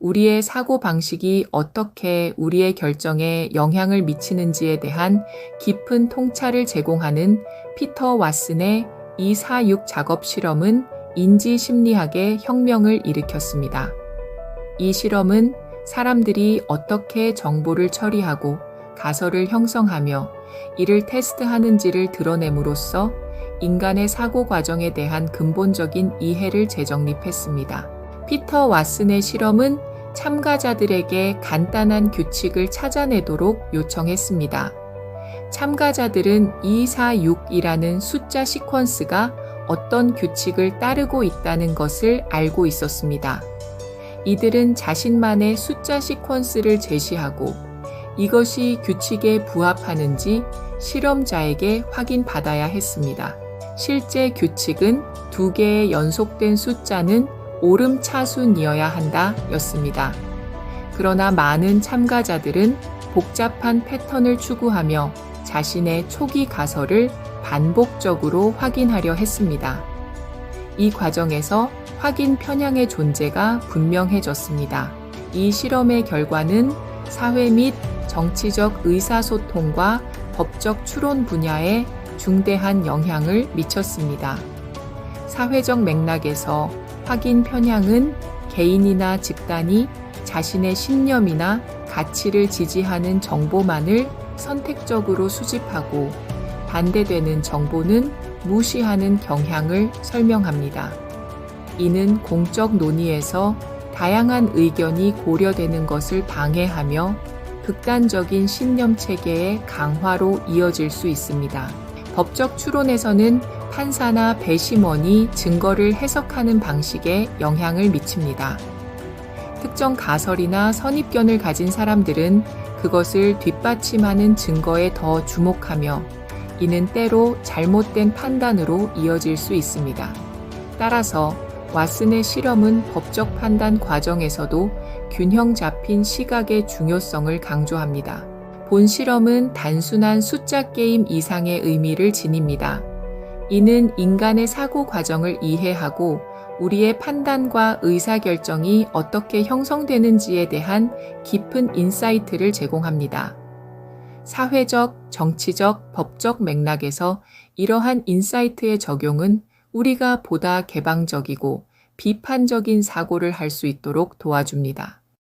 우리의 사고 방식이 어떻게 우리의 결정에 영향을 미치는지에 대한 깊은 통찰을 제공하는 피터 왓슨의 246 작업 실험은 인지 심리학의 혁명을 일으켰습니다. 이 실험은 사람들이 어떻게 정보를 처리하고 가설을 형성하며 이를 테스트하는지를 드러냄으로써 인간의 사고 과정에 대한 근본적인 이해를 재정립했습니다. 피터 왓슨의 실험은 참가자들에게 간단한 규칙을 찾아내도록 요청했습니다. 참가자들은 246이라는 숫자 시퀀스가 어떤 규칙을 따르고 있다는 것을 알고 있었습니다. 이들은 자신만의 숫자 시퀀스를 제시하고 이것이 규칙에 부합하는지 실험자에게 확인받아야 했습니다. 실제 규칙은 두 개의 연속된 숫자는 오름차순이어야 한다 였습니다. 그러나 많은 참가자들은 복잡한 패턴을 추구하며 자신의 초기 가설을 반복적으로 확인하려 했습니다. 이 과정에서 확인 편향의 존재가 분명해졌습니다. 이 실험의 결과는 사회 및 정치적 의사소통과 법적 추론 분야에 중대한 영향을 미쳤습니다. 사회적 맥락에서 확인 편향은 개인이나 집단이 자신의 신념이나 가치를 지지하는 정보만을 선택적으로 수집하고 반대되는 정보는 무시하는 경향을 설명합니다. 이는 공적 논의에서 다양한 의견이 고려되는 것을 방해하며 극단적인 신념 체계의 강화로 이어질 수 있습니다. 법적 추론에서는 판사나 배심원이 증거를 해석하는 방식에 영향을 미칩니다. 특정 가설이나 선입견을 가진 사람들은 그것을 뒷받침하는 증거에 더 주목하며 이는 때로 잘못된 판단으로 이어질 수 있습니다. 따라서 왓슨의 실험은 법적 판단 과정에서도 균형 잡힌 시각의 중요성을 강조합니다. 본 실험은 단순한 숫자 게임 이상의 의미를 지닙니다. 이는 인간의 사고 과정을 이해하고 우리의 판단과 의사결정이 어떻게 형성되는지에 대한 깊은 인사이트를 제공합니다. 사회적, 정치적, 법적 맥락에서 이러한 인사이트의 적용은 우리가 보다 개방적이고 비판적인 사고를 할 수 있도록 도와줍니다.